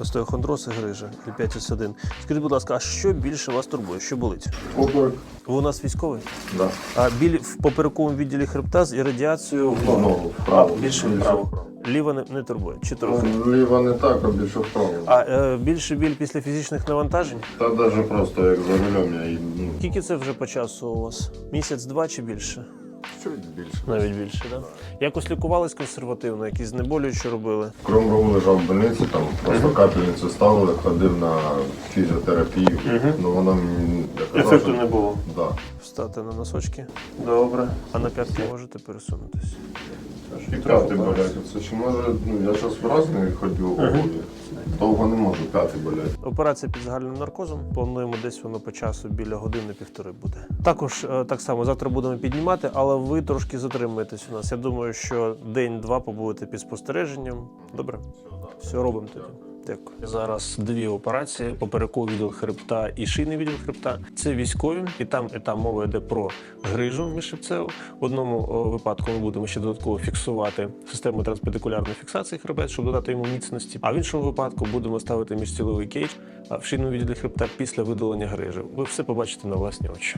Остеохондроз і грижа, L5S1. Скажіть, будь ласка, а що більше вас турбує? Що болить? Поперек. Ви у нас військовий? Да. А біль в поперековому відділі хребта з іррадіацією в ногу. Вправо. Більше вправо. Ліва не, не турбує, чи трохи. Ну, Ліва не так, а більше вправо. А е, більше біль після фізичних навантажень? Та навіть просто як за рулем я і ну, Скільки це вже по часу у вас? Місяць-два чи більше? Чуть більше. Навіть більше, так? Да? Якось лікувались консервативно, якісь знеболюючі робили. Кром року лежав в больниці, там просто капельницю ставили, ходив на фізіотерапію. Ну вона мені я Ефекту що- було. Да. Встати на носочки. Добре. А на п'ятки можете пересунутися. І п'ятий болять. Це чи може, ну я зараз в різні у обуві. Довго не можу, п'ятий болять. Операція під загальним наркозом. Плануємо десь воно по часу біля години-півтори буде. Також е, так само завтра будемо піднімати, але ви трошки затримуєтесь у нас. Я думаю, що день-два побудете під спостереженням. Добре? Все робимо тоді. Дякую. Зараз дві операції: поперековий відділ хребта і шийний відділ хребта. Це військові, і там і там мова йде про грижу міжшипцеву. В одному випадку ми будемо ще додатково фіксувати систему транспедикулярної фіксації хребет, щоб додати йому міцності. А в іншому випадку будемо ставити міжціловий кейдж в шийному відділі хребта після видалення грижі. Ви все побачите на власні очі.